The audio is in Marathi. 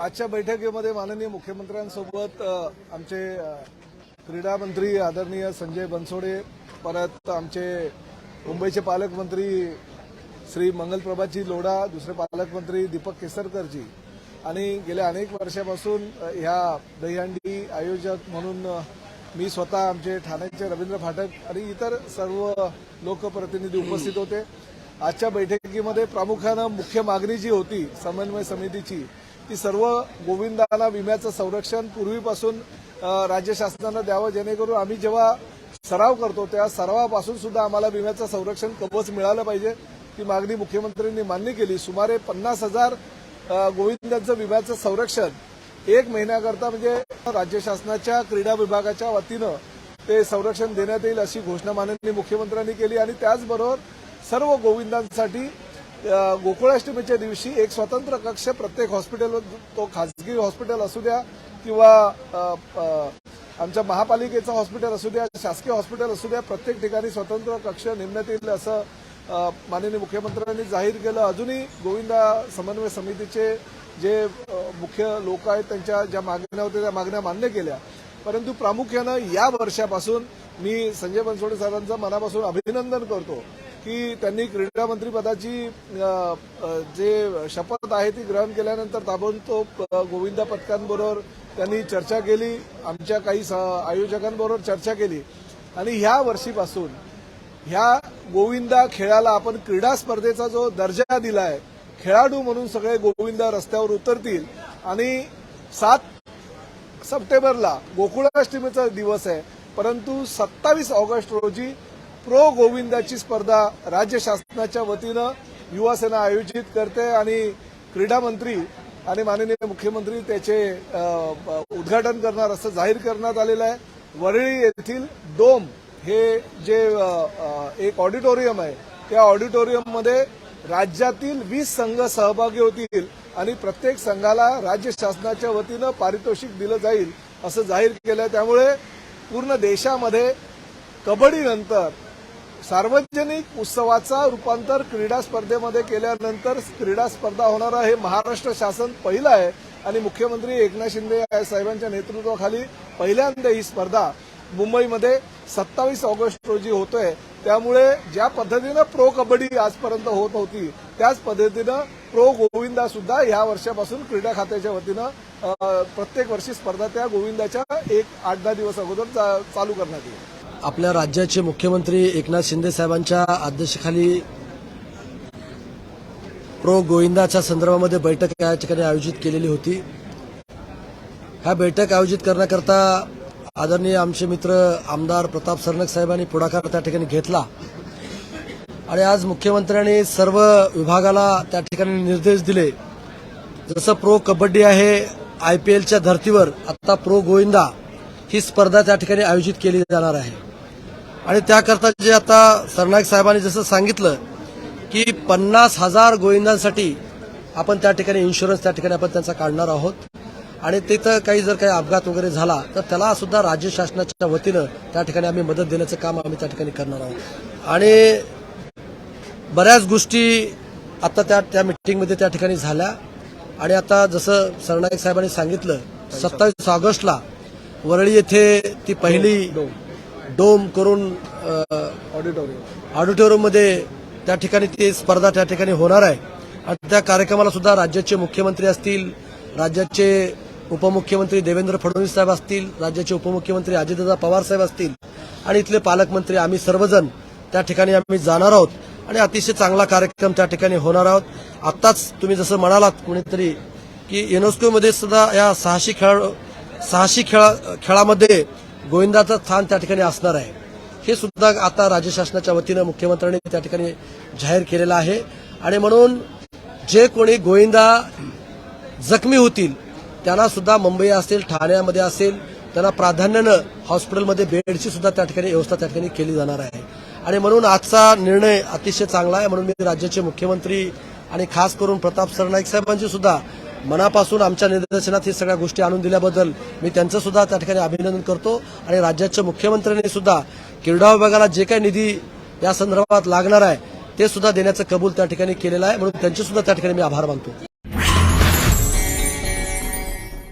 आजच्या बैठकीमध्ये माननीय मुख्यमंत्र्यांसोबत आमचे क्रीडा मंत्री आदरणीय संजय बनसोडे परत आमचे मुंबईचे पालकमंत्री श्री मंगलप्रभाजी लोढा दुसरे पालकमंत्री दीपक केसरकरजी. आणि गेल्या अनेक वर्षापासून ह्या दहीहंडी आयोजक म्हणून मी स्वतः आमचे ठाण्याचे रवींद्र फाटक आणि इतर सर्व लोकप्रतिनिधी उपस्थित होते. आजच्या बैठकीमध्ये प्रामुख्यानं मुख्य मागणी जी होती समन्वय समितीची ती सर्व गोविंदांना विम्याचं संरक्षण पूर्वीपासून राज्य शासनानं द्यावं जेणेकरून आम्ही जेव्हा सराव करतो त्या सरावापासून सुद्धा आम्हाला विम्याचं संरक्षण कवच मिळालं पाहिजे. ती मागणी मुख्यमंत्र्यांनी मान्य केली. सुमारे पन्नास हजार गोविंदांचं विम्याचं संरक्षण एक महिन्याकरता म्हणजे राज्य शासनाच्या क्रीडा विभागाच्या वतीनं ते संरक्षण देण्यात येईल अशी घोषणा माननीय मुख्यमंत्र्यांनी केली. आणि त्याचबरोबर सर्व गोविंदांसाठी गोकुळाष्टमीच्या दिवशी एक स्वतंत्र कक्ष प्रत्येक हॉस्पिटल तो खाजगी हॉस्पिटल असू द्या किंवा आमच्या महापालिकेचं हॉस्पिटल असू द्या शासकीय हॉस्पिटल असू द्या प्रत्येक ठिकाणी स्वतंत्र कक्ष नेमण्यात येईल असं माननीय मुख्यमंत्र्यांनी जाहीर केलं. अजूनही गोविंदा समन्वय समितीचे जे मुख्य लोक आहेत त्यांच्या ज्या मागण्या होत्या त्या मागण्या मान्य केल्या. परंतु प्रामुख्यानं या वर्षापासून मी संजय बनसोडे सरांचं मनापासून अभिनंदन करतो. की त्यांनी क्रीडामंत्रीपदाची पदाची जे शपथ आहे ती ग्रहण केल्यानंतर ताबडतोब गोविंदा पथकांबरोबर त्यांनी चर्चा केली आमच्या काही स- आयोजकांबरोबर चर्चा केली. आणि ह्या वर्षीपासून ह्या गोविंदा खेळाला आपण क्रीडा स्पर्धेचा जो दर्जा दिलाय खेळाडू म्हणून सगळे गोविंदा रस्त्यावर उतरतील. आणि सात सप्टेंबरला गोकुळाष्टमीचा दिवस आहे परंतु सत्तावीस ऑगस्ट रोजी प्रो गोविंदाची स्पर्धा राज्य शासनाच्या वतीनं युवा सेना आयोजित करते आणि क्रीडा मंत्री आणि माननीय मुख्यमंत्री त्याचे उद्घाटन करणार असं जाहीर करण्यात आलेलं आहे. वरळी येथील डोम हे जे एक ऑडिटोरियम आहे त्या ऑडिटोरियममध्ये राज्यातील वीस संघ सहभागी होतील आणि प्रत्येक संघाला राज्य शासनाच्या वतीनं पारितोषिक दिलं जाईल असं जाहीर केलं त्यामुळे पूर्ण देशामध्ये कबड्डीनंतर सार्वजनिक उत्सवाचा रूपांतर क्रीडा स्पर्धेमध्ये केल्यानंतर क्रीडा स्पर्धा होणारा हे महाराष्ट्र शासन पहिलं आहे आणि मुख्यमंत्री एकनाथ शिंदे साहेबांच्या नेतृत्वाखाली पहिल्यांदा ही स्पर्धा मुंबईमध्ये सत्तावीस ऑगस्ट रोजी होतोय. त्यामुळे ज्या पद्धतीनं प्रो कबड्डी आजपर्यंत होत होती त्याच पद्धतीनं प्रो गोविंदा सुद्धा या वर्षापासून क्रीडा खात्याच्या वतीनं प्रत्येक वर्षी स्पर्धा त्या गोविंदाच्या एक आठ दहा दिवस अगोदर चालू करण्यात येईल. आपल्या राज्याचे मुख्यमंत्री एकनाथ शिंदे साहेबांच्या अध्यक्षतेखाली प्रो गोविंदाच्या संदर्भामध्ये बैठक या ठिकाणी आयोजित केलेली होती. ह्या बैठक आयोजित करण्याकरता आदरणीय आमचे मित्र आमदार प्रताप सरनक साहेबांनी पुढाकार त्या ठिकाणी घेतला. आणि आज मुख्यमंत्र्यांनी सर्व विभागाला त्या ठिकाणी निर्देश दिले. जसं प्रो कबड्डी आहे आय पी एलच्या धर्तीवर आता प्रो गोविंदा ही स्पर्धा त्या ठिकाणी आयोजित केली जाणार आहे. आणि त्याकरता जे आता सरनाईक साहेबांनी जसं सांगितलं की पन्नास हजार गोविंदांसाठी आपण त्या ठिकाणी इन्शुरन्स त्या ठिकाणी आपण त्यांचा काढणार आहोत. आणि तिथं काही जर काही अपघात वगैरे झाला तर त्याला सुद्धा राज्य शासनाच्या वतीनं त्या ठिकाणी आम्ही मदत देण्याचं काम आम्ही त्या ठिकाणी करणार आहोत. आणि बऱ्याच गोष्टी आता त्या त्या मिटिंगमध्ये त्या ठिकाणी झाल्या. आणि आता जसं सरनाईक साहेबांनी सांगितलं सत्तावीस ऑगस्टला वरळी येथे ती पहिली डोम करून ऑडिटोरियम. ऑडिटोरियममध्ये त्या ठिकाणी ती स्पर्धा त्या ठिकाणी होणार आहे. आणि त्या कार्यक्रमाला सुद्धा राज्याचे मुख्यमंत्री असतील राज्याचे उपमुख्यमंत्री देवेंद्र फडणवीस साहेब असतील राज्याचे उपमुख्यमंत्री अजितदादा पवार साहेब असतील आणि इथले पालकमंत्री आम्ही सर्वजण त्या ठिकाणी आम्ही जाणार आहोत. आणि अतिशय चांगला कार्यक्रम त्या ठिकाणी होणार आहोत. आत्ताच तुम्ही जसं म्हणालात कुणीतरी की युनेस्कोमध्ये सुद्धा या साहसी खेळ साहसी खेळा खेळामध्ये गोविंदाचं स्थान त्या ठिकाणी असणार आहे. हे सुद्धा आता राज्य शासनाच्या वतीनं मुख्यमंत्र्यांनी त्या ठिकाणी जाहीर केलेलं आहे. आणि म्हणून जे कोणी गोविंदा जखमी होतील त्यांना सुद्धा मुंबई असेल ठाण्यामध्ये असेल त्यांना प्राधान्यानं हॉस्पिटलमध्ये बेडची सुद्धा त्या ठिकाणी व्यवस्था त्या ठिकाणी केली जाणार आहे. आणि म्हणून आजचा निर्णय अतिशय चांगला आहे. म्हणून मी राज्याचे मुख्यमंत्री आणि खास करून प्रताप सरनाईक साहेबांची सुद्धा मनापासून आमच्या निदर्शनात ही सगळ्या गोष्टी आणून दिल्याबद्दल मी त्यांचं सुद्धा त्या ठिकाणी अभिनंदन करतो. आणि राज्याच्या मुख्यमंत्र्यांनी सुद्धा क्रीडा विभागाला जे काही निधी या संदर्भात लागणार आहे ते सुद्धा देण्याचं कबूल त्या ठिकाणी केलेलं आहे. म्हणून त्यांचे सुद्धा त्या ठिकाणी मी आभार मानतो.